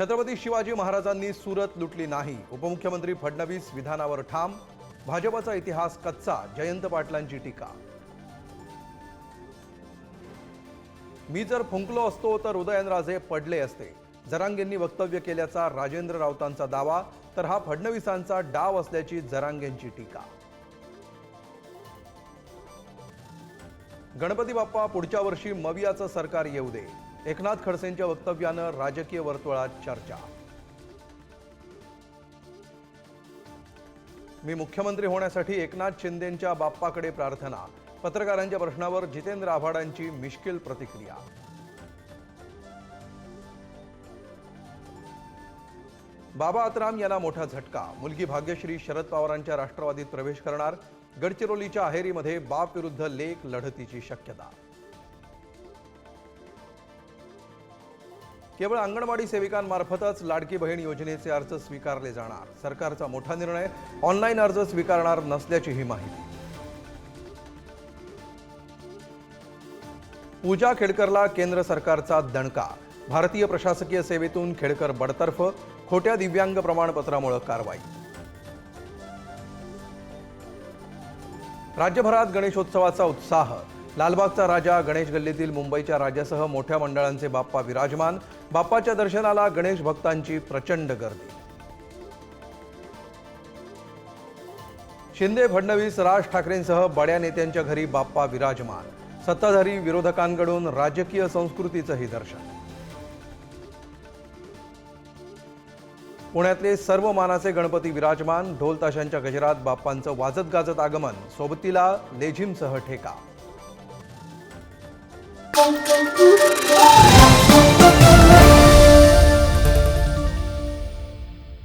छत्रपती शिवाजी महाराजांनी सुरत लुटली नाही. उपमुख्यमंत्री फडणवीस विधानावर ठाम. भाजपाचा इतिहास कच्चा जयंत पाटलांची टीका. मी जर फुंकलो असतो तर उदयनराजे पडले असते. जरांगेंनी वक्तव्य केल्याचा राजेंद्र राऊतांचा दावा तर हा फडणवीसांचा डाव असल्याची जरांगेंची टीका. गणपती बाप्पा पुढच्या वर्षी मवियाचं सरकार येऊ दे. एकनाथ खडसेंच्या वक्तव्यानं राजकीय वर्तुळात चर्चा. मी मुख्यमंत्री होण्यासाठी एकनाथ शिंदेंच्या बाप्पाकडे प्रार्थना. पत्रकारांच्या प्रश्नावर जितेंद्र आव्हाडांची मिश्किल प्रतिक्रिया. बाबा आतराम यांना मोठा झटका. मुलगी भाग्यश्री शरद पवारांच्या राष्ट्रवादीत प्रवेश करणार. गडचिरोलीच्या अहेरीमध्ये बाप विरुद्ध लेख लढतीची शक्यता. केवळ अंगणवाडी सेविकांमार्फतच लाडकी बहीण योजनेचे अर्ज स्वीकारले जाणार. सरकारचा मोठा निर्णय ऑनलाईन अर्ज स्वीकारणार नसल्याची ही माहिती. पूजा खेडकरला केंद्र सरकारचा दणका. भारतीय प्रशासकीय सेवेतून खेडकर बडतर्फ खोट्या दिव्यांग प्रमाणपत्रामुळे कारवाई. राज्यभरात गणेशोत्सवाचा उत्साह. लालबागचा राजा गणेश गल्लीतील मुंबईच्या राजासह मोठ्या मंडळांचे बाप्पा विराजमान. बाप्पाच्या दर्शनाला गणेश भक्तांची प्रचंड गर्दी. शिंदे फडणवीस राज ठाकरेंसह बड्या नेत्यांच्या घरी बाप्पा विराजमान. सत्ताधारी विरोधकांकडून राजकीय संस्कृतीचंही दर्शन. पुण्यातले सर्व मानाचे गणपती विराजमान. ढोल ताशांच्या गजरात बाप्पांचं वाजत गाजत आगमन. सोबतीला लेझिमसह ठेका. Boom, boom.